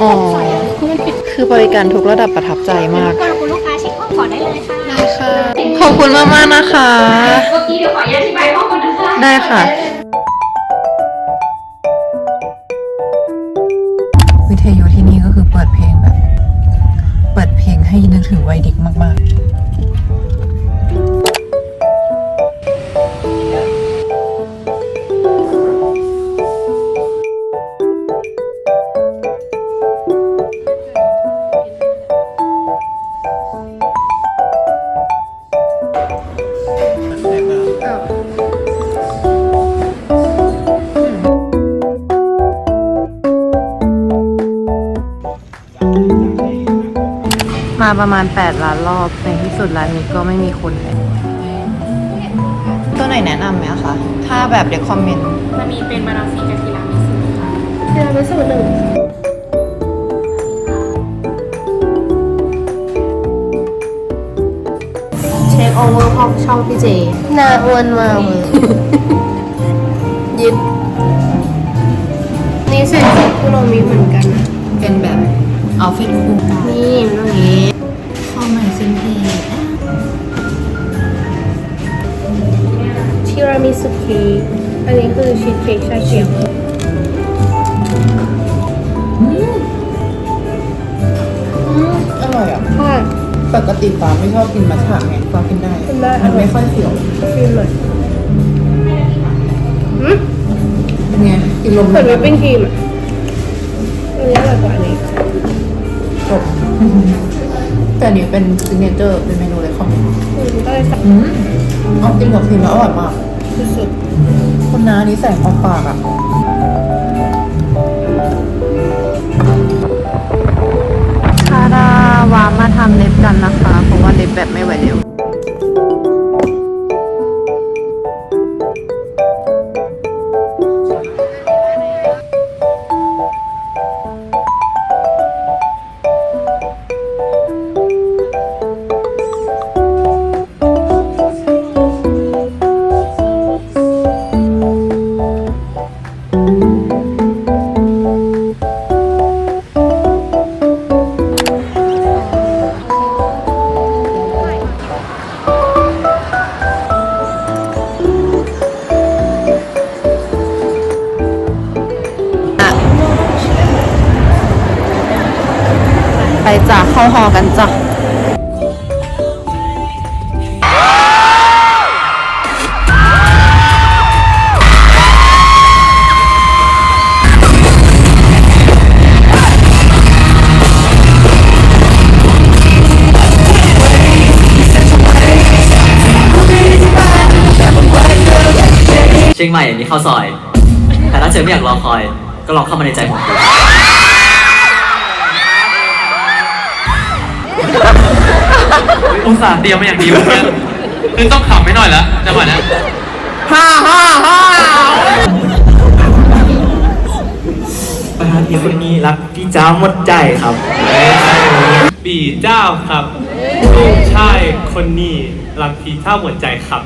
อ๋อใส่เลยคือมันปิดคือบริการทุกระดับประทับใจมากก่อนคุณลูกค้าเช็คห้องก่อนได้เลยค่ะได้ค่ะ ขอบคุณมากมากๆนะคะ เมื่อกี้เดี๋ยวขออนุญาตอธิบายห้องก่อนนะคะ ได้ค่ะ วิทยุที่นี่ก็คือเปิดเพลงแบบ เปิดเพลงให้นึกถึงวัยเด็กมาก มาประมาณ 8 ล้านรอบในที่สุดร้านนี้ก็ไม่มีคนเลยตัวไหนแนะนำไหมคะ ถ้าแบบเด็กคอมเมนต์ มันมีเป็นบาราฟีกับทีรามิสุค่ะเดือนละสูตรหนึ่งเช็คโอเวอร์ห้องช่องพี่เจน่าอ้วนมากเลยยิบนี่ใส่ชุดคุโรมิเหมือนกันนะเป็นแบบเอาฟิตคู่นี่มัน สุเค้กอันนี้คือชีสเค้กชาเขียวอร่อยอะค่ะปกติฟ้าไม่ชอบกินมัทฉะไงฟ้ากินได้กินได้มันไม่ค่อยเสียวฟิลหน่อยอืมเป็นไงกินลมเหมือนวิปปิ้งครีมอะอันนี้อร่อยกว่าอันนี้ จบแต่อันนี้เป็นซิกเนเจอร์เป็นเมนูเลยคอมเมนต์อืมก็เลยสั่ง อืมเอากินกับครีมแล้วอร่อยมาก สุดคุณน้านี้ใส่ความปากอะ เข้าหอกันจ้ะเชียงใหม่มีข้าวซอย แต่ถ้าเธอไม่อยากรอคอย ก็ลองเข้ามาในใจผมดู อุตส่าห์เตรียมมาอย่างดีเพื่อนคือต้องขำไม่หน่อยแล้วจังหวะนี้ประธานพี่คนนี้รักพี่จ้าหมดใจครับปีเจ้าครับใช่คนนี้รักพีเท่าหมดใจครับ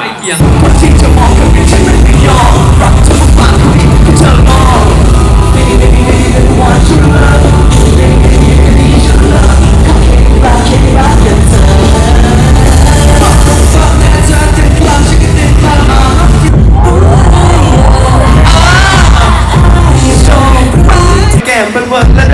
ไอเกียงแก้มเป็น เวิ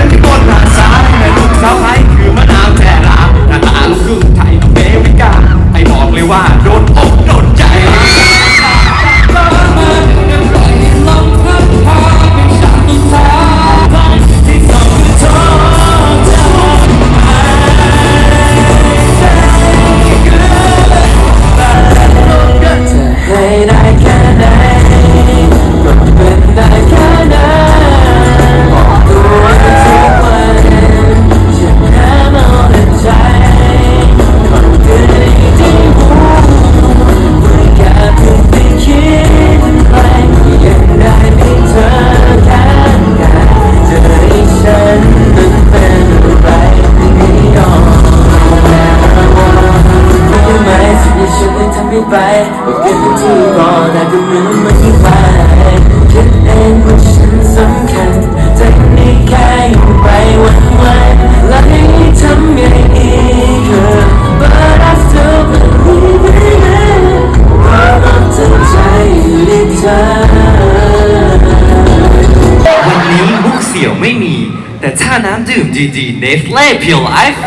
น้ำดื่มดี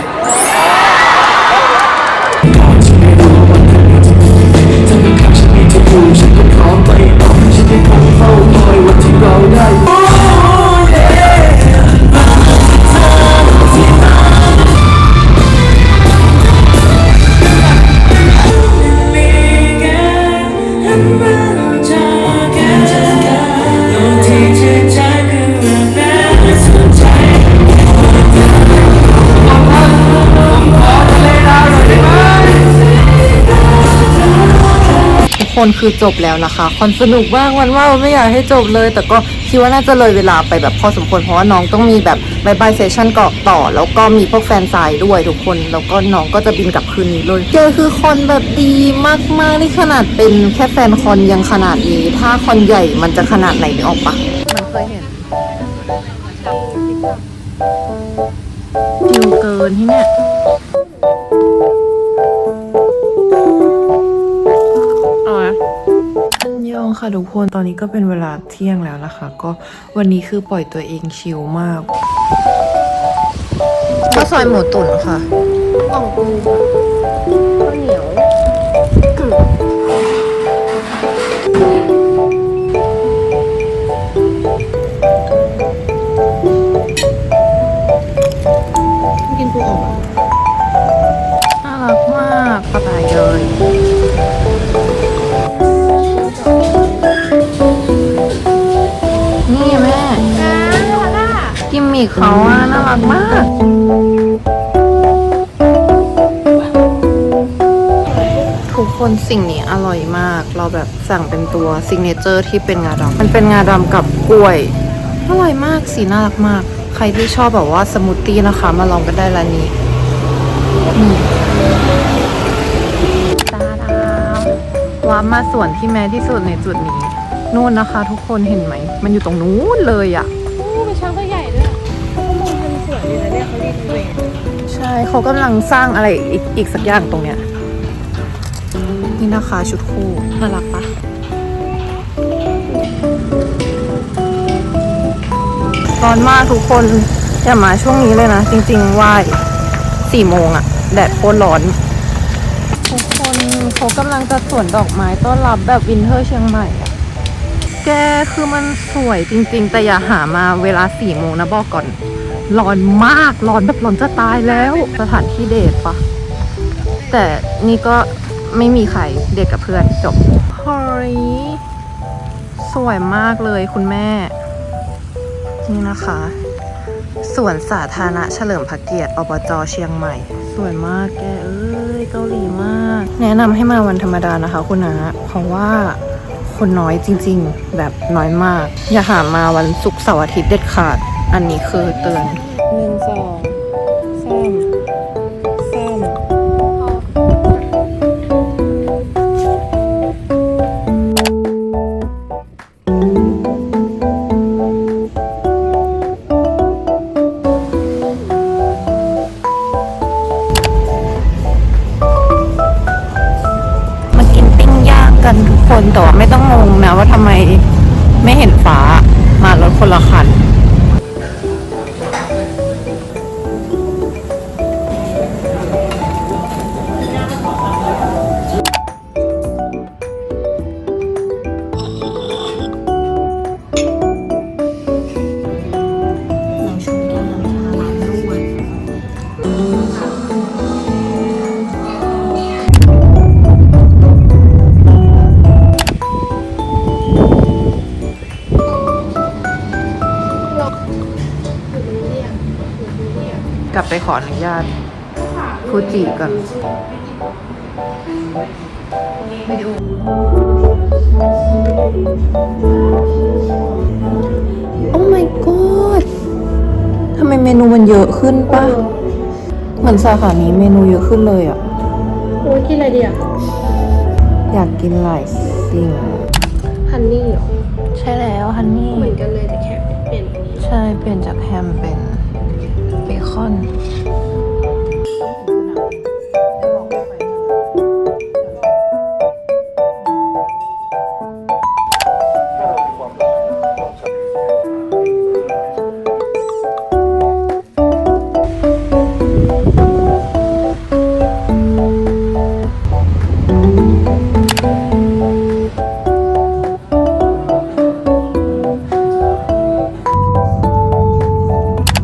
คนคือจบแล้วนะคะคอนสนุกมากวันว่าไม่อยากให้จบเลย แต่ก็คิดว่าน่าจะเลยเวลาไปแบบพอสมควรเพราะว่าน้องต้องมีแบบบายบายเซสชั่นเกาะต่อ แล้วก็มีพวกแฟนซายด้วยทุกคน แล้วก็น้องก็จะบินกลับคืนนี้เลยเจอคือคอนแบบดีมากๆนี่ขนาดเป็นแค่แฟนคอนยังขนาดนี้ ถ้าคอนใหญ่มันจะขนาดไหนนึกออกปะมันเคยเห็นฟิวเกินที่เนี่ย ยองค่ะทุกคนตอนนี้ก็เป็นเวลาเที่ยงแล้วนะคะ ก็วันนี้คือปล่อยตัวเองชิลมากข้าวซอยหมูตุ๋นค่ะกล่องปู เขาอะน่ารักมาก ทุกคนสิ่งนี้อร่อยมาก เราแบบสั่งเป็นตัวซิกเนเจอร์ที่เป็นงาดำมันเป็นงาดำกับกล้วย อร่อยมากสีน่ารักมาก ใครที่ชอบแบบว่าสมูทตี้นะคะ มาลองกันได้ร้านนี้ตาดาวว้ามาส่วนที่แม้ที่สุดในจุดนี้ นู่นนะคะ ทุกคนเห็นไหม มันอยู่ตรงนู้นเลยอะ่ะ ใช่เขากำลังสร้างอะไรอีกอีกสักอย่างตรงเนี้ย นี่นะคะชุดคู่น่ารักปะร้อนมากทุกคนอย่ามาช่วงนี้เลยนะ จริงๆว่ายสี่โมงอะแดดโคตรร้อน ทุกคนเขากำลังจะสวนดอกไม้ต้อนรับแบบวินเทอร์เชียงใหม่อะแกคือมันสวยจริง ๆ แต่อย่าหามาเวลาสี่โมงนะบอกก่อน ร้อนมากร้อนแบบร้อนจะตายแล้ว สถานที่เดทปะ แต่นี่ก็ไม่มีใครเด็กกับเพื่อนจบฮ้ยสวยมากเลยคุณแม่ นี่นะคะสวนสาธารณะเฉลิมพระเกียรติอบจเชียงใหม่ สวยมากแกเอ้ยเกาหลีมาก แนะนำให้มาวันธรรมดานะคะคุณนะเพราะว่าคนน้อยจริงๆ แบบน้อยมาก อย่าหามาวันศุกร์เสาร์อาทิตย์เด็ดขาด อันนี้คือเตือนหนึ่งสองสามสามมากินปิ้งย่างกันทุกคนแต่ว่าไม่ต้องงงนะว่าทำไมไม่เห็นฟ้ามารถคนละคัน กลับไปขออนุญาตฟูจิก่อนวิดีโอโอ้ my god ทำไมเมนูมันเยอะขึ้นปะเหมือนสาขานี้เมนูเยอะขึ้นเลยอะโอ้ยกินอะไรดีอะ อยากกินหลายสิ่ง ฮันนี่เหรอ ใช่แล้วฮันนี่ เหมือนกันเลยแต่แค่ ช่เปลี่ยนจากแฮมเป็นเบคอน